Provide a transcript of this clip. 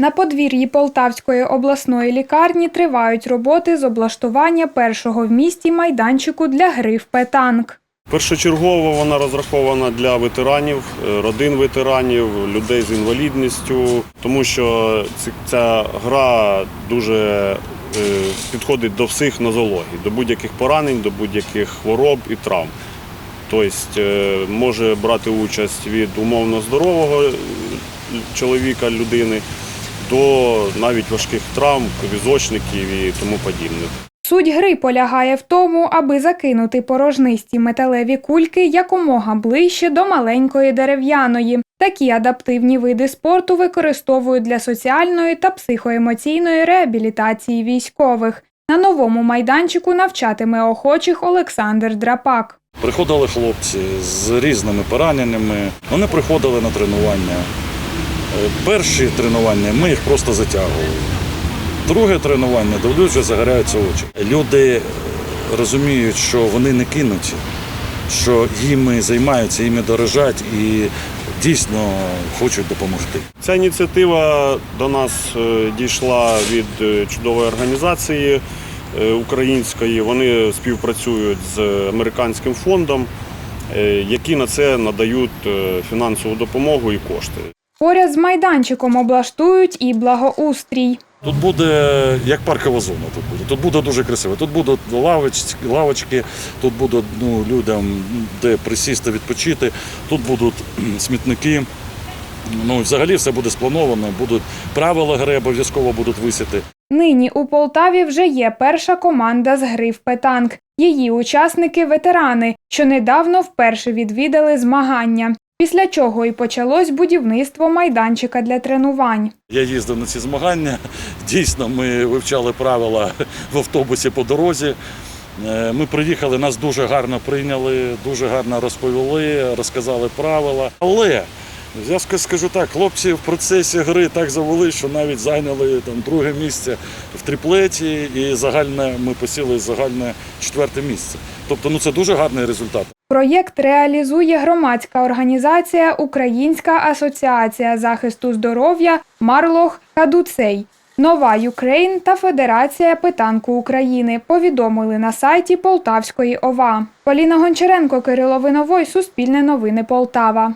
На подвір'ї Полтавської обласної лікарні тривають роботи з облаштування першого в місті майданчику для гри в петанк. Першочергово вона розрахована для ветеранів, е, родин ветеранів, людей з інвалідністю, тому що ця гра дуже е, підходить до всіх нозологій, до будь-яких поранень, до будь-яких хвороб і травм. Тобто е, може брати участь від умовно здорового чоловіка, людини до навіть важких травм, візочників і тому подібне. Суть гри полягає в тому, аби закинути порожнисті металеві кульки якомога ближче до маленької дерев'яної. Такі адаптивні види спорту використовують для соціальної та психоемоційної реабілітації військових. На новому майданчику навчатиме охочих Олександр Драпак. Приходили хлопці з різними пораненнями. Вони приходили на тренування. Е, Перші тренування ми їх просто затягували. Друге тренування дивлюсь, вже загоряються очі. Люди е, розуміють, що вони не кинуті, що їми займаються, їми дорожать і дійсно хочуть допомогти. Ця ініціатива до нас е, дійшла від чудової організації української. Вони співпрацюють з американським фондом, які на це надають фінансову допомогу і кошти. Поряд з майданчиком облаштують і благоустрій. Тут буде як паркова зона. Тут буде. Тут буде дуже красиво. Тут будуть лавочки, лавочки, тут будуть ну, людям де присісти, відпочити. Тут будуть смітники. Ну, взагалі все буде сплановано. Будуть правила гри обов'язково будуть висіти. Нині у Полтаві вже є перша команда з гри в петанк. Її учасники ветерани, що недавно вперше відвідали змагання. Після чого і почалось будівництво майданчика для тренувань. Я їздив на ці змагання. Дійсно, ми вивчали правила в автобусі по дорозі. Е, Ми приїхали, нас дуже гарно прийняли, дуже гарно розповіли, розказали правила. Але я скажу так, хлопці в процесі гри так завели, що навіть зайняли там друге місце в триплеті, і загальне ми посіли загальне четверте місце. Тобто, ну це дуже гарний результат. Проєкт реалізує громадська організація Українська асоціація захисту здоров'я Марлох Кадуцей. Нова Юкрейн та Федерація питанку України повідомили на сайті Полтавської ОВА. Поліна Гончаренко, Кирило Виновой, Суспільне новини Полтава.